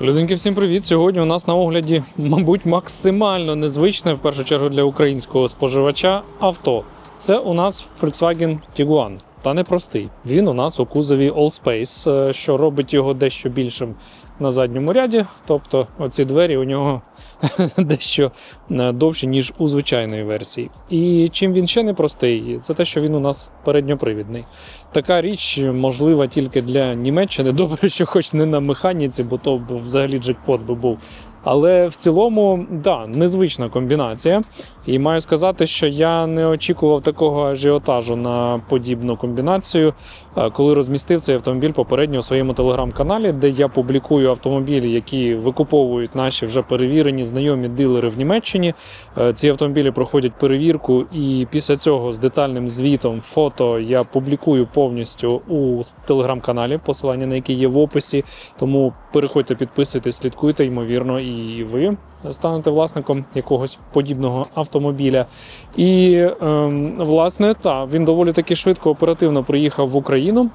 Людинки, всім привіт! Сьогодні у нас на огляді, мабуть, максимально незвичне в першу чергу для українського споживача авто. Це у нас Volkswagen Tiguan. Та непростий. Він у нас у кузові Allspace, е, що робить його дещо більшим на задньому ряді. Тобто оці двері у нього дещо е, довші, ніж у звичайної версії. І чим він ще не простий, це те, що він у нас передньопривідний. Така річ можлива тільки для Німеччини. Добре, що хоч не на механіці, бо то взагалі джекпот би був. Але в цілому, да, незвична комбінація. І маю сказати, що я не очікував такого ажіотажу на подібну комбінацію, е, коли розмістив цей автомобіль попередньо у своєму телеграм-каналі, де я публікую автомобілі, які викуповують наші вже перевірені знайомі дилери в Німеччині. Е, Ці автомобілі проходять перевірку, і після цього з детальним звітом фото я публікую повністю у телеграм-каналі, посилання на який є в описі. Тому переходьте, підписуйтесь, слідкуйте, ймовірно, і ви станете власником якогось подібного автомобіля. І ем, власне, та він доволі таки швидко оперативно приїхав в Україну.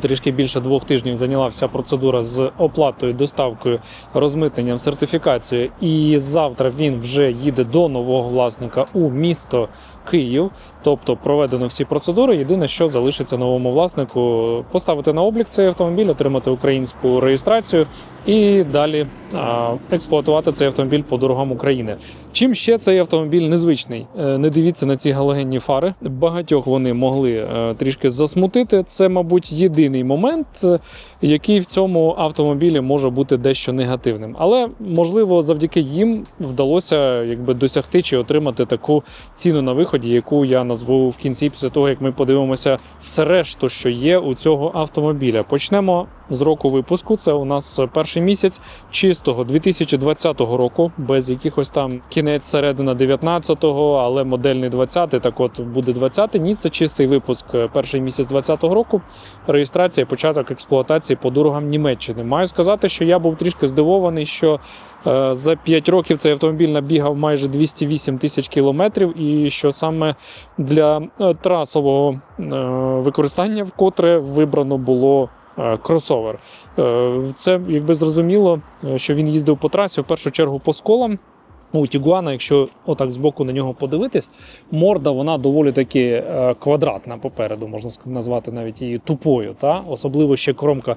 Трішки більше двох тижнів зайняла вся процедура з оплатою, доставкою, розмитненням, сертифікацією. І завтра він вже їде до нового власника у місто Київ. Тобто проведено всі процедури. Єдине, що залишиться новому власнику, поставити на облік цей автомобіль, отримати українську реєстрацію і далі експлуатувати цей автомобіль по дорогам України. Чим ще цей автомобіль незвичний? Е, Не дивіться на ці галогенні фари. Багатьох вони могли е, трішки засмутити. Це, мабуть, єдиний момент, е, який в цьому автомобілі може бути дещо негативним. Але можливо, завдяки їм вдалося якби досягти чи отримати таку ціну на виході, яку я назву в кінці, після того як ми подивимося все решту, що є у цього автомобіля. Почнемо з року випуску. Це у нас перший місяць чистого 2020 року, без якихось там кінець середина 19-го, але модельний 20-й, так от буде 20-й. Ні, це чистий випуск е, перший місяць 20-го року. Реєстрація, початок експлуатації по дорогам Німеччини. Маю сказати, що я був трішки здивований, що е, за 5 років цей автомобіль набігав майже 208 тисяч кілометрів, і що саме для е, трасового використання вкотре вибрано було. Е, Кросовер. Е, Це якби зрозуміло, е, що він їздив по трасі в першу чергу по сколам. У Тігуана, якщо отак збоку на нього подивитись, морда вона доволі таки квадратна попереду, можна назвати навіть її тупою. Та? Особливо ще кромка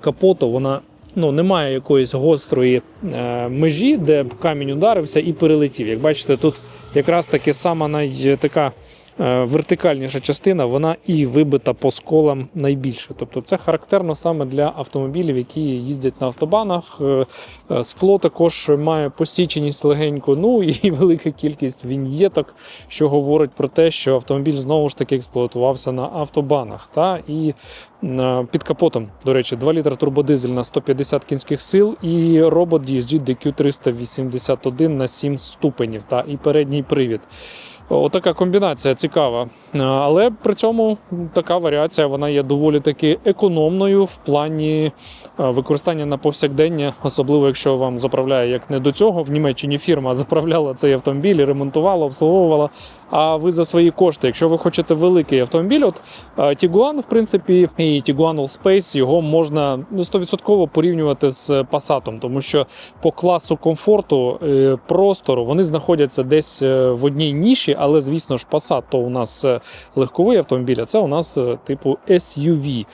капоту, вона ну, не має якоїсь гострої межі, де б камінь ударився і перелетів. Як бачите, тут якраз таки сама най, така вертикальніша частина, вона і вибита по сколам найбільше. Тобто це характерно саме для автомобілів, які їздять на автобанах. Е, е, Скло також має посіченість легенько, ну і велика кількість віньєток, що говорить про те, що автомобіль знову ж таки експлуатувався на автобанах. Та? І е, під капотом, до речі, 2 літра турбодизель на 150 кінських сил і робот DSG DQ381 на 7 ступенів та і передній привід. Отака комбінація цікава. Але при цьому така варіація вона є доволі таки економною в плані використання на повсякдення, особливо якщо вам заправляє як не до цього. В Німеччині фірма заправляла цей автомобіль, і ремонтувала, обслуговувала. А ви за свої кошти, якщо ви хочете великий автомобіль, от е, Tiguan, в принципі, і Tiguan Allspace, його можна ну, 100% порівнювати з Passat, тому що по класу комфорту, е, простору вони знаходяться десь е, в одній ніші, але звісно ж Passat то у нас е, легковий автомобіль, а це у нас е, типу SUV.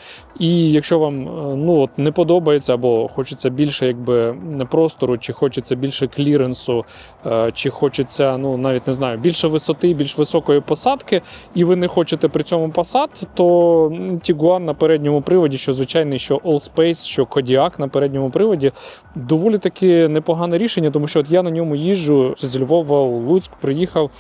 І якщо вам е, ну от не подобається або хочеться більше якби простору, чи хочеться більше кліренсу, е, чи хочеться, ну навіть не знаю, більше висоти, більш високої посадки, і ви не хочете при цьому Passat, то Tiguan на передньому приводі, що звичайний, що Allspace, що Kodiaq на передньому приводі, доволі таки непогане рішення, тому що от я на ньому їжджу з Львова у Луцьк, приїхав.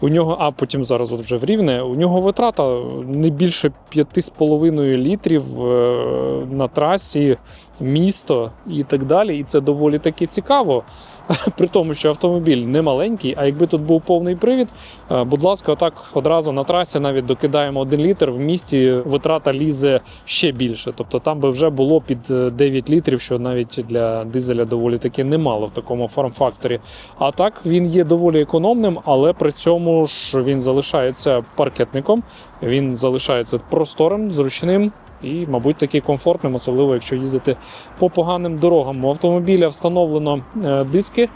У нього, а потім зараз от вже в Рівне, у нього витрата не більше 5,5 літрів е, на трасі, місто і так далі. І це доволі таки цікаво. При тому, що автомобіль не маленький, а якби тут був повний привід, е, будь ласка, отак одразу на трасі навіть докидаємо 1 літр, в місті витрата лізе ще більше. Тобто там би вже було під е, 9 літрів, що навіть для дизеля доволі таки немало в такому форм-факторі. А так він є доволі економним, але при цьому ж він залишається паркетником, він залишається просторим, зручним. і, мабуть, таки комфортним, особливо якщо їздити по поганим дорогам. У автомобіля встановлено е, диски.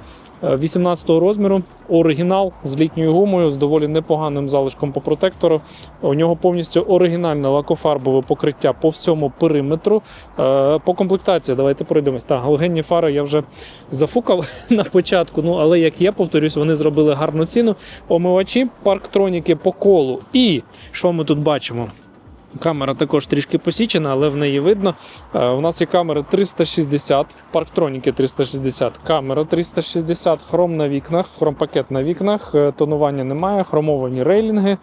Е, 18-го розміру, оригінал з літньою гумою, з доволі непоганим залишком по протектору. У нього повністю оригінальне лакофарбове покриття по всьому периметру. Е, По комплектації, давайте пройдемось. Так, галогенні фари я вже зафукав на початку. Ну але як я повторюсь, вони зробили гарну ціну. Омивачі, парктроніки по колу. І що ми тут бачимо? Камера також трішки посічена, але в неї видно. Е, У нас є камери 360, парктроніки 360, камера 360, хром на вікнах, хромпакет на вікнах, е, тонування немає, хромовані рейлінги.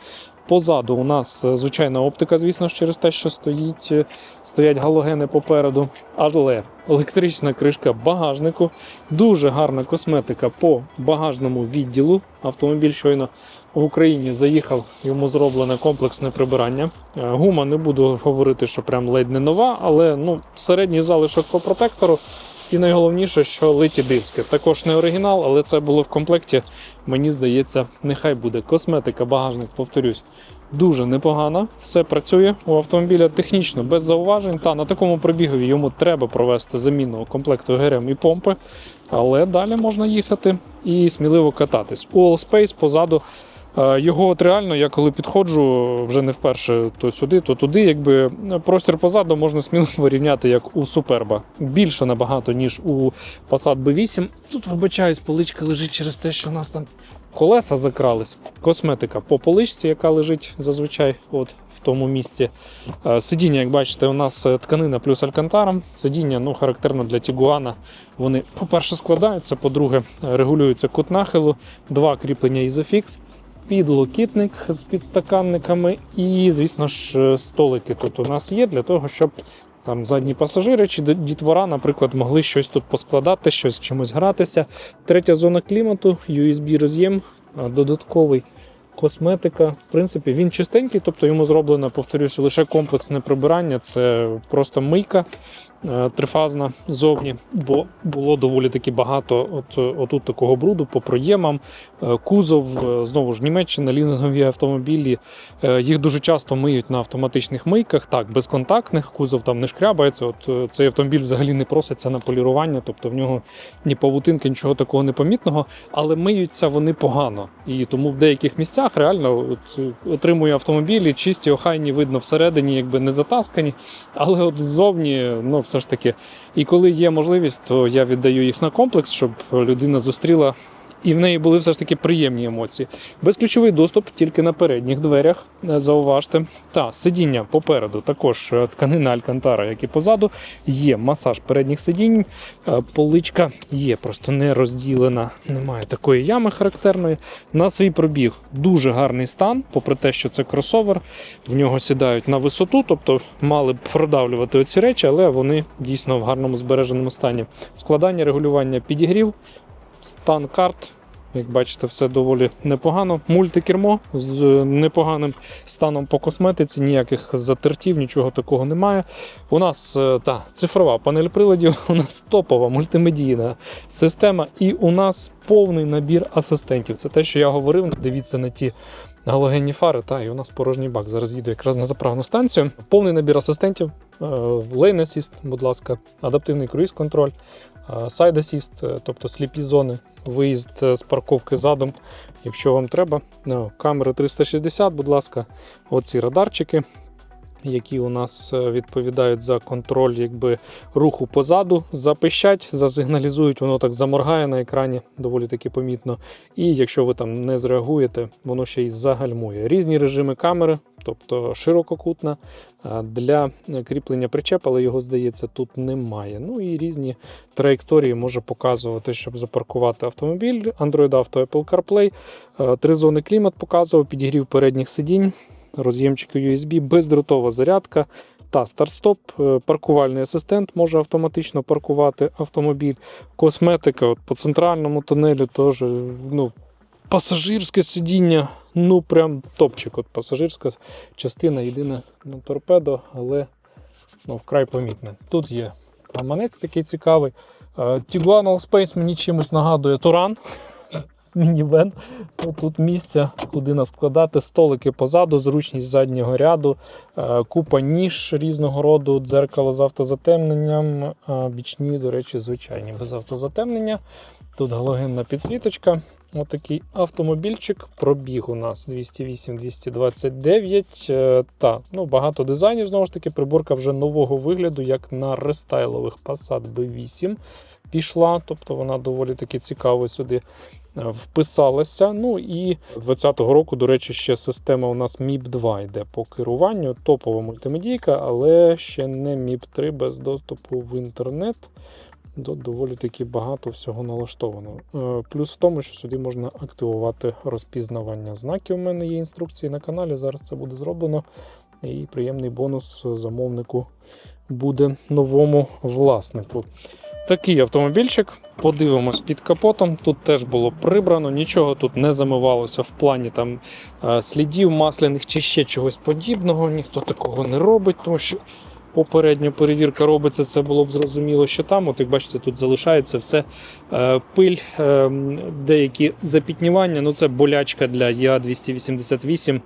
Позаду у нас е, звичайна оптика, звісно через те, що стоїть, е, стоять галогени попереду. Але електрична кришка багажнику, дуже гарна косметика по багажному відділу. Автомобіль щойно в Україні заїхав, йому зроблене комплексне прибирання. Е, Гума не буду говорити, що прям ледь не нова, але ну, середній залишок по протектору. І найголовніше, що литі диски. Також не оригінал, але це було в комплекті. Мені здається, нехай буде. Косметика, багажник, повторюсь, дуже непогана. Все працює у автомобіля технічно без зауважень. Та на такому пробігові йому треба провести заміну комплекту ГРМ і помпи. Але далі можна їхати і сміливо кататись. У Allspace позаду. Е, Його от реально, я коли підходжу вже не вперше то сюди, то туди, якби простір позаду можна сміливо рівняти як у Суперба. Більше набагато, ніж у Passat B8. Тут, вибачаюсь, поличка лежить через те, що у нас там колеса закрались. Косметика по поличці, яка лежить зазвичай от в тому місці. Е, Сидіння, як бачите, у нас е, тканина плюс алькантара. Сидіння ну, характерно для Тігуана. Вони, по-перше, складаються, по-друге, е, регулюється кут нахилу, два кріплення Isofix підлокітник з підстаканниками і, звісно ж, е, столики тут у нас є для того, щоб там задні пасажири чи дітвора, наприклад, могли щось тут поскладати, щось чимось гратися. Третя зона клімату, USB роз'єм, е, додатковий. Косметика, в принципі, він чистенький, тобто йому зроблено, повторюся, лише комплексне прибирання. Це просто мийка трифазна зовні, бо було доволі таки багато от, отут такого бруду по проємам. Е, Кузов, е, знову ж Німеччина, лізингові автомобілі. е, Їх дуже часто миють на автоматичних мийках, так, безконтактних, кузов там не шкрябається. От е, цей автомобіль взагалі не проситься на полірування, тобто в нього ні павутинки, нічого такого непомітного, але миються вони погано. І тому в деяких місцях реально от, е, отримує автомобілі, чисті, охайні, видно всередині, якби не затаскані. Але от ззовні, ну все ж таки. І коли є можливість, то я віддаю їх на комплекс, щоб людина зустріла. І в неї були все ж таки приємні емоції. Безключовий доступ тільки на передніх дверях, е, зауважте. Та сидіння попереду, також е, тканина Алькантара, як і позаду. Є масаж передніх сидінь, е, поличка є, просто не розділена, немає такої ями характерної. На свій пробіг дуже гарний стан, попри те, що це кросовер, в нього сідають на висоту, тобто мали б продавлювати оці речі, але вони дійсно в гарному збереженому стані. Складання, регулювання підігрів, стан карт. Як бачите, все доволі непогано. Мультикермо з непоганим станом по косметиці, ніяких затертів, нічого такого немає. У нас е, та цифрова панель приладів, у нас топова мультимедійна система, і у нас повний набір асистентів. Це те, що я говорив. Дивіться на ті галогенні фари. Та і у нас порожній бак. Зараз їду якраз на заправну станцію. Повний набір асистентів, е, Lane Assist, будь ласка, адаптивний круїз-контроль, е, Side Assist, е, тобто сліпі зони, виїзд е, з парковки задом, якщо вам треба. Камери 360, будь ласка, оці радарчики. Які у нас е, відповідають за контроль якби, руху позаду, запищать, засигналізують, воно так заморгає на екрані, доволі таки помітно. І якщо ви там не зреагуєте, воно ще й загальмує. Різні режими камери, тобто ширококутна для кріплення причепа, але його здається тут немає. Ну і різні траєкторії може показувати, щоб запаркувати автомобіль. Android Auto, Apple CarPlay, три зони клімат показував, підігрів передніх сидінь, роз'ємчики USB, бездротова зарядка. Та старт-стоп, е, паркувальний асистент може автоматично паркувати автомобіль. Косметика от по центральному тунелю теж ну, пасажирське сидіння, ну прям топчик. От пасажирська частина єдине ну, торпедо, але ну, вкрай помітне. Тут є гаманець такий цікавий. Е, Tiguan Allspace мені чимось нагадує Туран. мінівен. Ну, Тут місця, куди нас складати, столики позаду, зручність заднього ряду, е, купа ніж різного роду, дзеркало з автозатемненням, бічні, до речі, звичайні без автозатемнення. Тут галогенна підсвіточка. Отакий автомобільчик. Пробіг у нас 208-229. Е, Та, ну, багато дизайнів, знову ж таки, приборка вже нового вигляду, як на рестайлових Passat B8 пішла. Тобто вона доволі таки цікаво сюди е, вписалася. Ну і 20-го року, до речі, ще система у нас MIP 2 йде по керуванню. Топова мультимедійка, але ще не MIP 3 без доступу в інтернет. До доволі таки багато всього налаштовано. Е, Плюс в тому, що сюди можна активувати розпізнавання знаків. У мене є інструкції на каналі. Зараз це буде зроблено. І приємний бонус замовнику буде новому власнику. Такий автомобільчик. Подивимось під капотом. Тут теж було прибрано, нічого тут не замивалося в плані там е, слідів масляних чи ще чогось подібного. Ніхто такого не робить, тому що попередня перевірка робиться, це було б зрозуміло, що там. От як бачите, тут залишається все е, пиль, е, деякі запітнівання. Ну це болячка для Я288.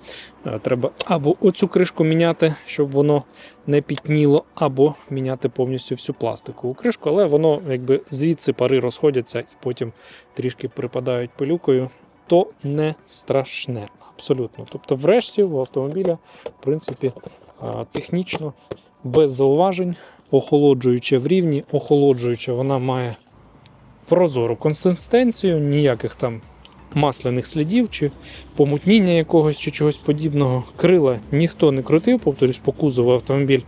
Е, Треба або оцю кришку міняти, щоб воно не пітніло, або міняти повністю всю пластикову кришку, але воно якби звідси пари розходяться і потім трішки припадають пилюкою. То не страшне, абсолютно. Тобто, врешті у автомобіля, в принципі, технічно без зауважень, охолоджуюча в рівні, охолоджуюча вона має прозору консистенцію, ніяких там масляних слідів чи помутніння якогось чи чогось подібного. Крила ніхто не крутив, повторюсь, по кузову автомобіль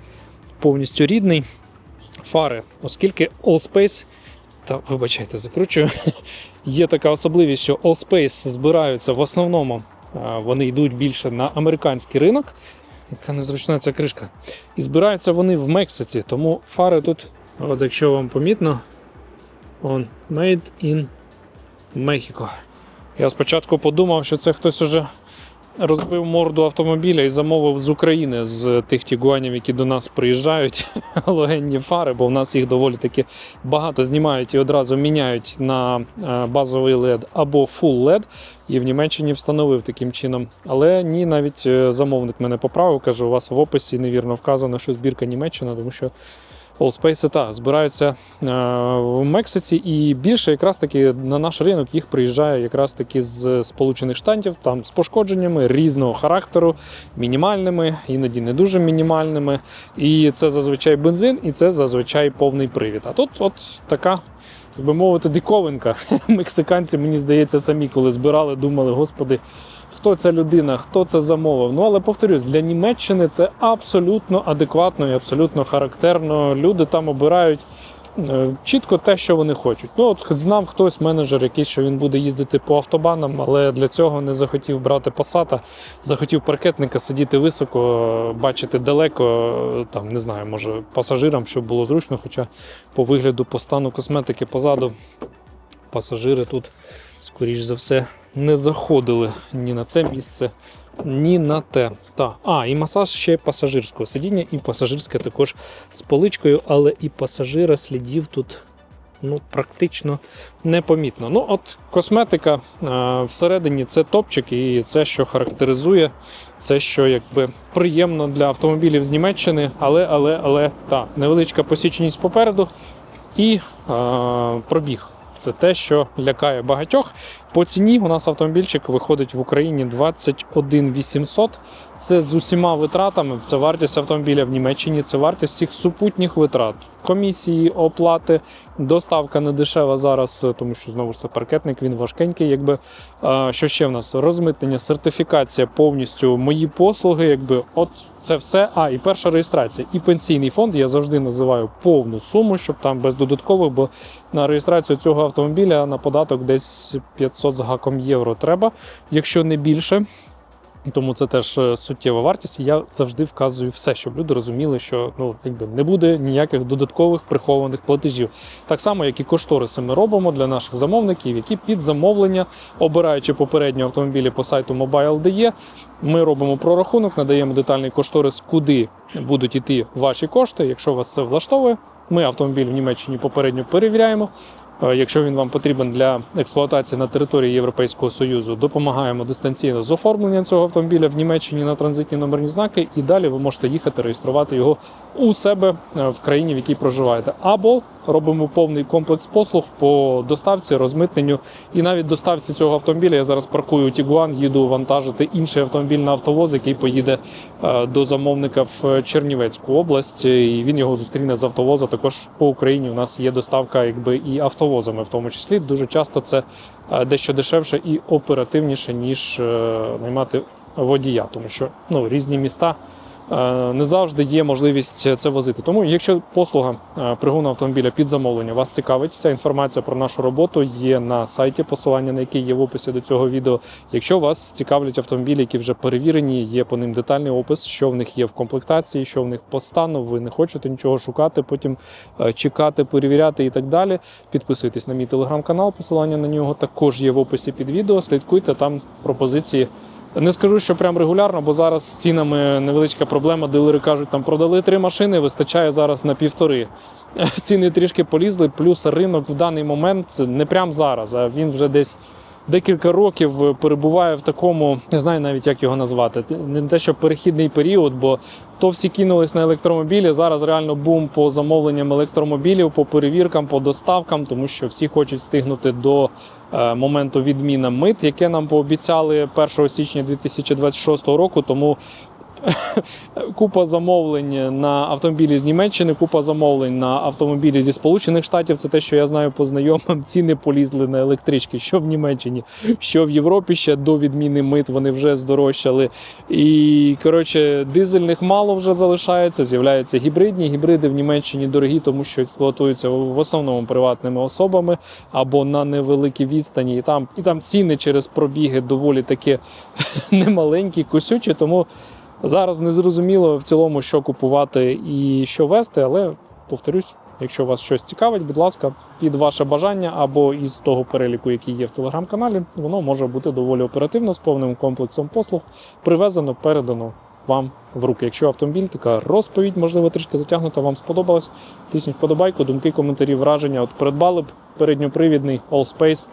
повністю рідний. Фари, оскільки Allspace, та вибачайте, закручую, є така особливість, що Allspace збираються в основному, вони йдуть більше на американський ринок. Яка незручна ця кришка. І збираються вони в Мексиці, тому фари тут, от якщо вам помітно, он Made in Mexico. Я спочатку подумав, що це хтось уже розбив морду автомобіля і замовив з України з тих тігуанів, які до нас приїжджають, галогенні фари, бо в нас їх доволі таки багато знімають і одразу міняють на е, базовий LED або Full LED. І в Німеччині встановив таким чином. Але ні, навіть е, замовник мене поправив, каже, у вас в описі невірно вказано, що збірка Німеччина, тому що Allspace та збираються е, в Мексиці, і більше якраз таки на наш ринок їх приїжджає якраз таки з Сполучених Штатів, там з пошкодженнями різного характеру, мінімальними, іноді не дуже мінімальними. І це зазвичай бензин, і це зазвичай повний привід. А тут от така. Так би мовити, диковинка. Мексиканці, мені здається, самі коли збирали, думали, господи, хто ця людина, хто це замовив. Ну але повторюсь, для Німеччини це абсолютно адекватно і абсолютно характерно. Люди там обирають е, чітко те, що вони хочуть. Ну от знав хтось, менеджер, якийсь, що він буде їздити по автобанам, але для цього не захотів брати пасата, захотів паркетника сидіти високо, бачити далеко, там не знаю, може пасажирам, щоб було зручно, хоча по вигляду, по стану косметики позаду пасажири тут, скоріш за все, не заходили ні на це місце, ні на те. Та. А, і масаж ще пасажирського сидіння, і пасажирське також з поличкою, але і пасажира слідів тут ну, практично непомітно. Ну, от косметика е, всередині це топчик, і це, що характеризує, це, що якби приємно для автомобілів з Німеччини, але, але, але та невеличка посіченість попереду і е, пробіг. Це те, що лякає багатьох. По ціні у нас автомобільчик виходить в Україні 21 800. Це з усіма витратами. Це вартість автомобіля в Німеччині, це вартість всіх супутніх витрат. Комісії, оплати, доставка не дешева зараз, тому що знову ж це паркетник, він важкенький. Якби що ще в нас? Розмитнення, сертифікація, повністю мої послуги. Якби от це все. А і перша реєстрація, і пенсійний фонд. Я завжди називаю повну суму, щоб там без додаткових, бо на реєстрацію цього автомобіля на податок десь 500 з гаком євро треба, якщо не більше. Тому це теж е, суттєва вартість. Я завжди вказую все, щоб люди розуміли, що ну якби не буде ніяких додаткових прихованих платежів. Так само, як і кошториси, ми робимо для наших замовників, які під замовлення, обираючи попередні автомобілі по сайту Mobile.de, ми робимо прорахунок, надаємо детальний кошторис, куди будуть йти ваші кошти. Якщо вас це влаштовує, ми автомобіль в Німеччині попередньо перевіряємо. Е, Якщо він вам потрібен для експлуатації на території Європейського Союзу, допомагаємо дистанційно з оформленням цього автомобіля в Німеччині на транзитні номерні знаки, і далі ви можете їхати реєструвати його у себе е, в країні, в якій проживаєте. Або робимо повний комплекс послуг по доставці, розмитненню і навіть доставці цього автомобіля. Я зараз паркую Тігуан, їду вантажити інший автомобіль на автовоз, який поїде е, до замовника в Чернівецьку область, і він його зустріне з автовоза. Також по Україні у нас є доставка, якби і автовозами, в тому числі. Дуже часто це е, дещо дешевше і оперативніше, ніж е, наймати водія, тому що ну різні міста. Е, Не завжди є можливість це возити. Тому, якщо послуга е, пригону автомобіля під замовлення вас цікавить, вся інформація про нашу роботу є на сайті, посилання на який є в описі до цього відео. Якщо вас цікавлять автомобілі, які вже перевірені, є по ним детальний опис, що в них є в комплектації, що в них по стану. Ви не хочете нічого шукати, потім е, чекати, перевіряти і так далі. Підписуйтесь на мій телеграм-канал, посилання на нього також є в описі під відео. Слідкуйте там пропозиції. Не скажу, що прям регулярно, бо зараз з цінами невеличка проблема. Дилери кажуть, там продали три машини, вистачає зараз на півтори. Ціни трішки полізли, плюс ринок в даний момент не прям зараз, а він вже десь декілька років перебуває в такому, не знаю навіть як його назвати. Не те, що перехідний період, бо то всі кинулись на електромобілі. Зараз реально бум по замовленням електромобілів, по перевіркам, по доставкам, тому що всі хочуть встигнути до е, моменту відміна мит, яке нам пообіцяли 1 січня 2026 року. Тому купа замовлень на автомобілі з Німеччини, купа замовлень на автомобілі зі Сполучених Штатів. Це те, що я знаю по знайомим. Ціни полізли на електрички, що в Німеччині, що в Європі ще до відміни мит вони вже здорожчали. І коротше, дизельних мало вже залишається. З'являються гібридні. Гібриди в Німеччині дорогі, тому що експлуатуються в основному приватними особами або на невеликій відстані. І там, і там ціни через пробіги доволі таки немаленькі, косючі. Тому зараз не зрозуміло в цілому, що купувати і що вести, але повторюсь. Якщо вас щось цікавить, будь ласка, під ваше бажання або із того переліку, який є в телеграм-каналі, воно може бути доволі оперативно з повним комплексом послуг, привезено, передано вам в руки. Якщо автомобіль, така розповідь, можливо, трішки затягнута, вам сподобалась. Тисніть вподобайку, думки, коментарі, враження. От придбали б передньопривідний Allspace,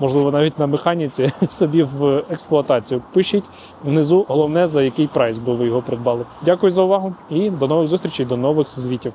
можливо, навіть на механіці собі в експлуатацію. Пишіть внизу, головне за який прайс би ви його придбали. Дякую за увагу і до нових зустрічей, до нових звітів.